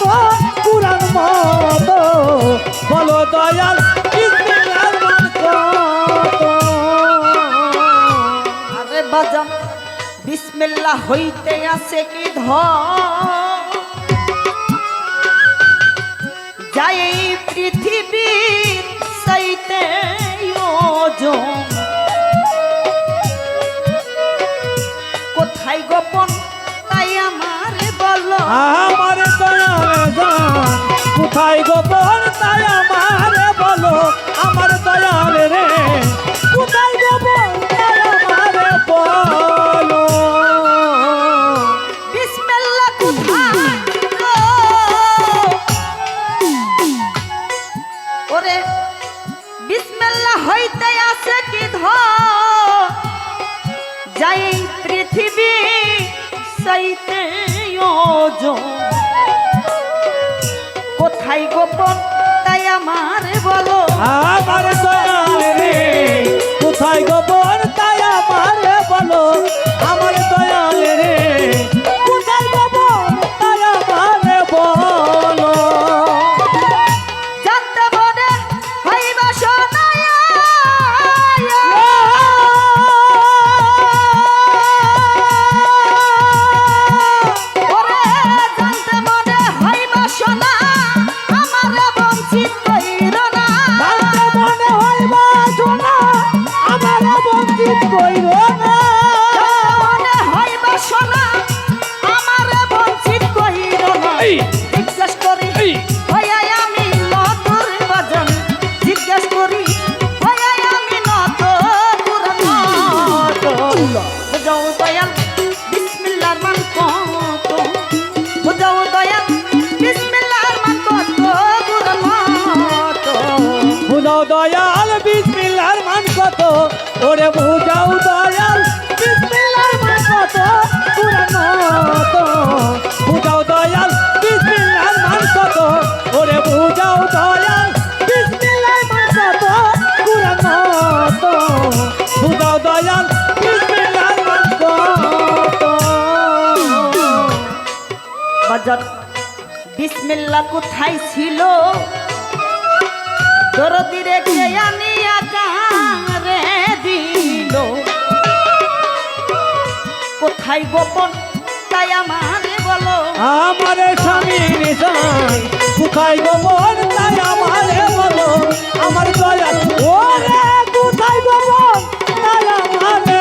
কত পুরাণ মতো। বলো দয়াল বিসমিল্লাহর আরে বাজা বিসমিল্লাহ হইতে আছে কি ধ যাই পৃথিবীর সাইতে কোথায় গোপন তাই আমার বলো। আমার কোথায় গোপন তাই আমারে বলো, আমার দয়াল রে। কোথায় গোপন তাই আমারে বলো। বিসমিল্লাহ, কোথায়? ওরে, বিসমিল্লাহ পৃথিবী সাইতে ওজন বাজার বিসমিল্লাহ কোথায় ছিল? দরদি রেখে আনি আকারে দিল? কোথায় গোপন? তাই আমারে বলো। আমার স্বামী কোথায় গোবর তাই আমারে বলো। আমার দয়াল, ওরে কোথায় গোবর তাই আমারে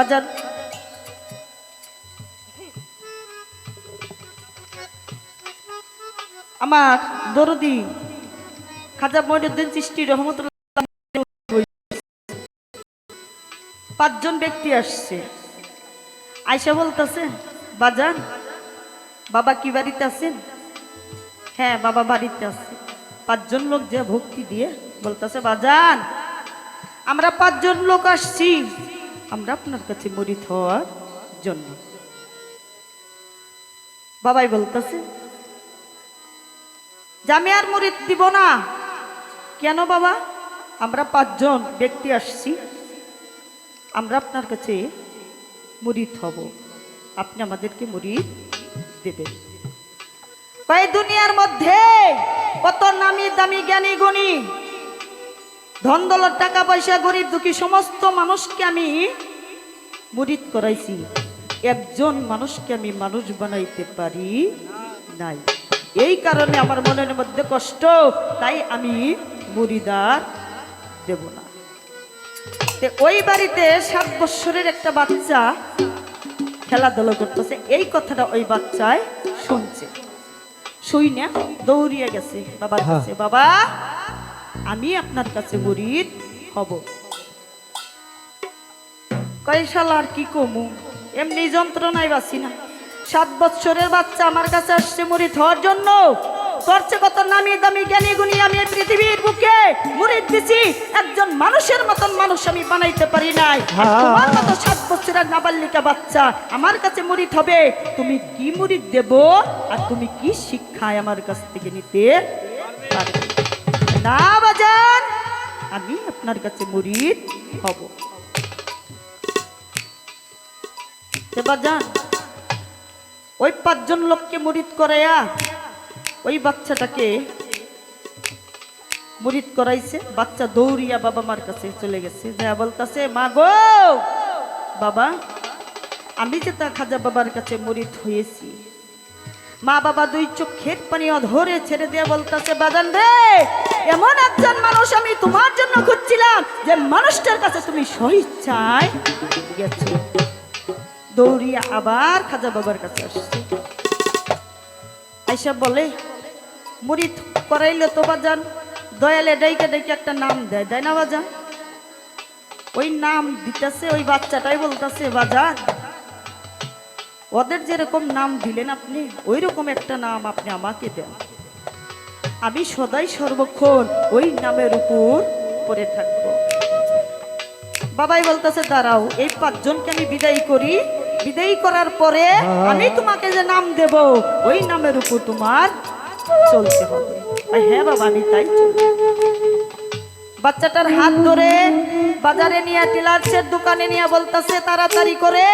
বাজার আমার দরদি খাজা মহিনুদ্দিন সৃষ্টি রহমতুল্লাহ পাঁচজন ব্যক্তি আসছে। আয়সা বলতেছে, বাজান, বাবা কি বাড়িতে আছেন? হ্যাঁ বাবা বাড়িতে আছে। পাঁচজন লোক যে ভক্তি দিয়ে বলতেছে, বাজান, আমরা পাঁচজন লোক আসছি। আমরা আপনার কাছে মরিত হওয়ার জন্য। বাবাই বলতেছে আমি আর মরিত দিব না। কেন বাবা? আমরা পাঁচজন ব্যক্তি আসছি, আমরা আপনার কাছে মুরিদ হব। আপনি আমাদেরকে মুরিদ দেবেন। কয় দুনিয়ার মধ্যে কত নামি দামি জ্ঞানী গুণী ধন টাকা পয়সা গরিব দুঃখী সমস্ত মানুষকে আমি মুরিদ করাইছি। একজন মানুষকে আমি মানুষ বানাইতে পারি নাই। এই কারণে আমার মনের মধ্যে কষ্ট তাই আমি মুরিদার দেব না। ওই বাড়িতে সাত বৎসরের একটা বাচ্চা খেলাধুলা করতেছে। এই কথাটা ওই বাচ্চায় শুনছে। শুই না দৌড়িয়ে গেছে বাবার হ্যাঁ। কাছে বাবা আমি আপনার কাছে মুরিদ হব। কয় আর কি কমু? এমনি যন্ত্রণায় বাসি না। সাত বছরের বাচ্চা আমার কাছে আসছে মুরিদ হওয়ার জন্য। কত নামি দামি জ্ঞানী গুণী আমি এই পৃথিবীর বুকে মুরিদ দিছি। একজন মানুষের মতন মানুষ আমি বানাইতে পারি নাই। তোমার মতো সাত বছরের নাবালিকা বাচ্চা আমার কাছে মুরিদ হবে। তুমি কি মুরিদ দেব? আর তুমি কি শিক্ষায় আমার কাছ থেকে নিতে না বাজান, আমি আপনার কাছে মুরিদ হব। বাজান, ওই পাঁচজন লোককে মুরিদ করাইয়া ওই বাচ্চাটাকে মুরিদ করাইছে, বাচ্চা দৌড়িয়া বাবা মার কাছে চলে গেছে। যা বলতাছে, মা গো, বাবা, আমি যে তা খাজা বাবার কাছে মুরিদ হয়েছি মা বাবা দুই চোখের পানি অধরে ছেড়ে দিয়ে বলতেছে, বাজান রে, এমন একজন মানুষ আমি তোমার জন্য খুঁজছিলাম যে মানুষটার কাছে তুমি স্বইচ্ছায় গেছো। দৌড়িয়া আবার খাজা বাবার কাছে আসছে। আইসা বলে মুরিদ করাইলে তো বাজান, দয়ালে ডাইকে ডাইকে একটা নাম দেয় দেয় না বাজান? ওই নাম দিতেছে, ওই বাচ্চাটাই বলতেছে, বাজান ওদের যেরকম নাম দিলেন আপনি ওই রকম একটা নাম আপনি আমাকে দেন। আমি সদাই সর্বক্ষণ ওই নামের উপর পড়ে থাকব। বাবাই বলতেছে, দাঁড়াও, এই পাঁচজনকে আমি বিদায় করি। বিদায়ী করার পরে আমি তোমাকে যে নাম দেব, ওই নামের উপর তোমার চলতে হবে। হ্যাঁ বাবা, আমি তাই চলবো বাচ্চাটার হাত ধরে বাজারে নিয়ে টিলার্সের দোকানে নিয়ে বলতেছে, তাড়াতাড়ি করে,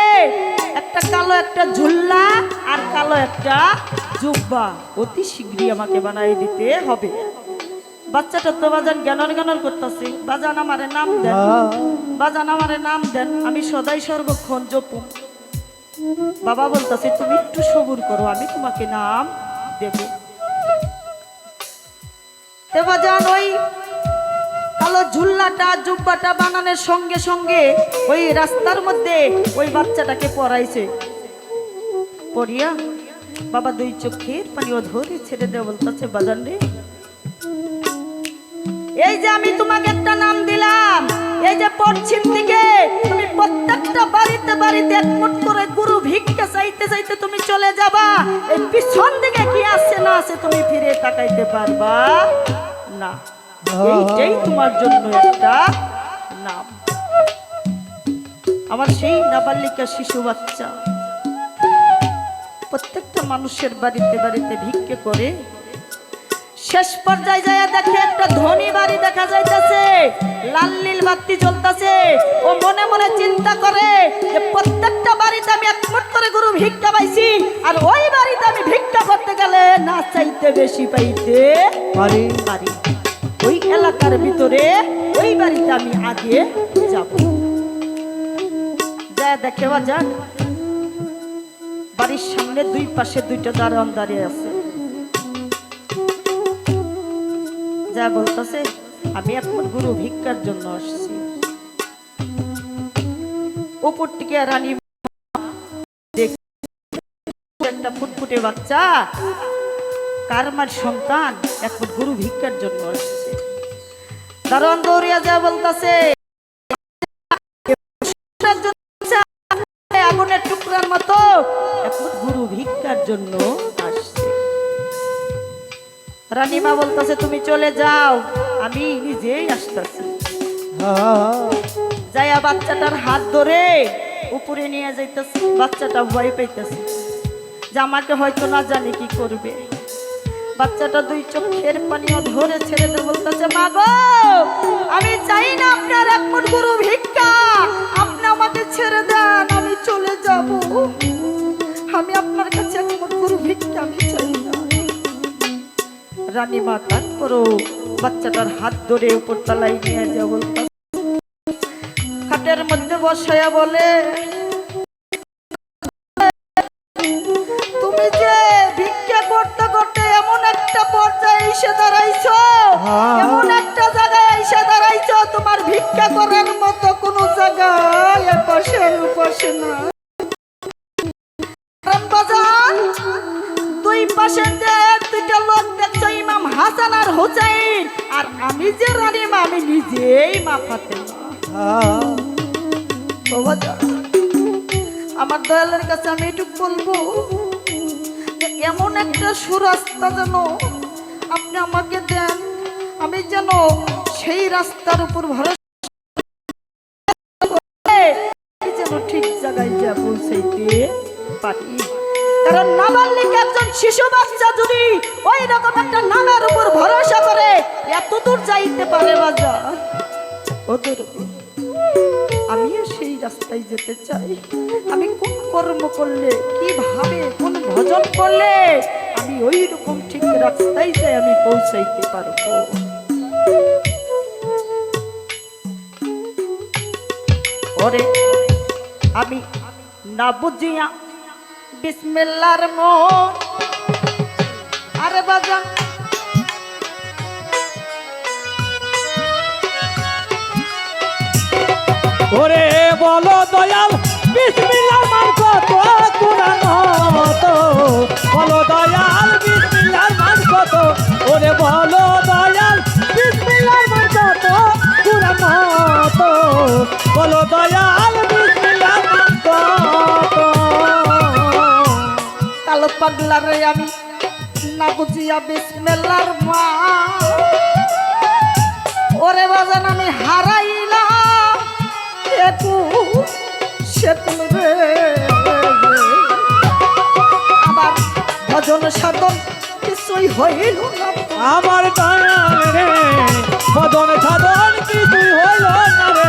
একটা কালো একটা ঝুল্লা আর কালো একটা জুব্বা। অতি শীঘ্রই আমাকে বানাই দিতে হবে। বাচ্চাটা তো বাজান জ্ঞানর জ্ঞানর করতেছে। বাজান আমারে নাম দেন, বাজান আমারে নাম দেন, আমি সদাই সর্বক্ষণ জপু। বাবা বলতেছে, তুমি একটু সবুর করো, আমি তোমাকে নাম দেব। বাজান ওই কালো ঝুল্লাটা, জুব্বাটা বানানোর সঙ্গে সঙ্গে ওই রাস্তার মধ্যে ওই বাচ্চাটাকে পড়াইছে। পড়িয়া বাবা দুই চোখের পানিও ধরে ছেড়ে দেওয়া বলতেছে, বাজান রে, এই যে আমি তোমাকে একটা নাম দিলাম, এই যে পশ্চিম দিকে তুমি প্রত্যেকটা বাড়িতে বাড়িতে একমট করে গুরু ভিক্ষা চাইতে চাইতে তুমি চলে যাবা, এই পিছন দিকে কি আছে না আছে তুমি ফিরে তাকাইতে পারবা? না। এইটাই তোমার জন্য একটা নাম। আমার সেই নাবালিকা শিশু বাচ্চা প্রত্যেকটা মানুষের বাড়িতে বাড়িতে ভিক্ষে করে শেষ পর্যায়ে যায় দেখে একটা ধনী বাড়ি দেখা যাইতেছে। লাল নীল বাতি জ্বলতেছে। ও মনে মনে চিন্তা করে যে প্রত্যেকটা বাড়িতে আমি একমট করে গরু ভিক্ষা পাইছি আর ওই বাড়িতে আমি ভিক্ষা করতে গেলে না চাইতে বেশি পাইতে পারি। পারি। ওই এলাকার ভিতরে ওই বাড়িতে আমি আগে যাব। যা দেখে যাক। বাড়ির সামনে দুই পাশে দুইটা দারোয়ান দাঁড়িয়ে আছে। যা বলতেছে, আমি এখন গুরু ভিক্ষার জন্য আসছি। উপর থেকে রানী একটা ফুটফুটে বাচ্চা কারমার সন্তান এখন গুরু ভিক্ষার জন্য আসছে। দারোয়ান দৌড়িয়া যা বলতেছে আগুনের টুকরার মতো। এখন গুরু ভিক্ষার জন্য আসছে। রানীমা বলতেছে, তুমি চলে যাও, আমি নিজেই আসতেছি। যাইয়া বাচ্চাটার হাত ধরে উপরে নিয়ে যাইতেছে, বাচ্চাটা ভয় পাইতেছে যে আমাকে হয়তো না জানি কি করবে। বাচ্চাটা দুই চোখের পানিও ধরে ছেড়ে দেবো বলতেছে মা গো আমি চাই না আপনার এক গুরু ভিক্ষা। আপনি আমাকে ছেড়ে দেন, আমি চলে যাব। আমি আপনার কাছে এক গুরু ভিক্ষা, আমি চাই না। রানী মা তারপর বাচ্চাটার হাত ধরে উপর তালাই নিয়ে যাব খাটের মধ্যে বসায়া বলে এমন একটা জায়গায় এসে তোমার ভিক্ষা করার মতো কোনো জায়গায় পাশে না। দুই পাশে লোক ইমাম আর আর আমি যে আমি আমার দয়ালের কাছে আমি এটুকু বলব এমন একটা সুরাস্তা যেন আপনি আমাকে দেন আমি যেন সেই রাস্তার উপর ভরসা যেন ঠিক জায়গায় যা পৌঁছাইতে পারি কারণ নাবালিক একজন শিশু বাচ্চা যদি ওই রকম একটা নামের উপর ভরসা করে, এত দূর যাইতে পারে বাজার। ওদের আমিও সেই রাস্তায় যেতে চাই। আমি কোন কর্ম করলে, কীভাবে কোন ভজন করলে, আমি ওই রকম ঠিক রাস্তায় যাই, আমি পৌঁছাইতে পারব। ওরে। আমি না বুঝিয়া বিসমিল্লার মন আরে বাজান। ওরে বলো দয়াল বিসমিল্লাহ। পাগলারে আমি না বুঝিয়া বিসমিল্লার মা ওরে বাজান, আমি হারাইলাম। আমার ভজন সাধন কিছুই হইল আমার বদন সাধন কিছুই হইল না রে।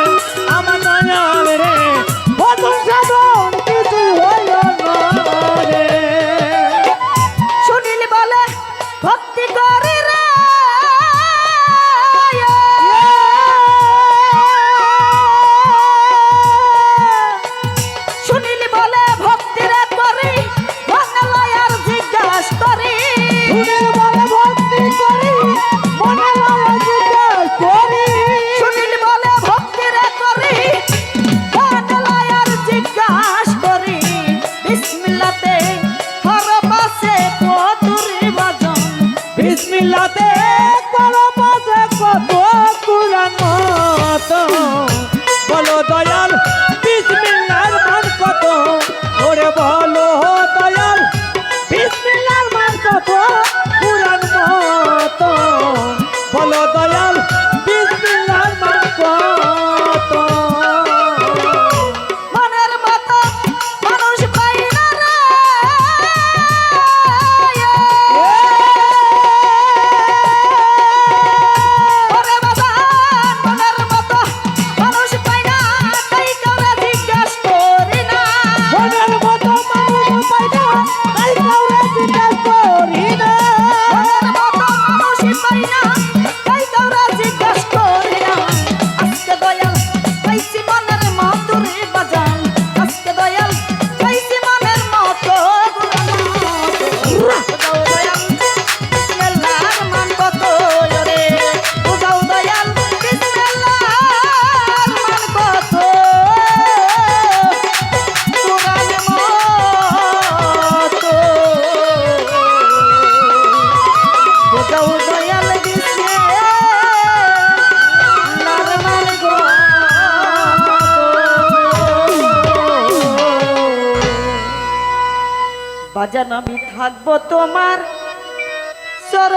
বাজান আমি থাকব তোমার সর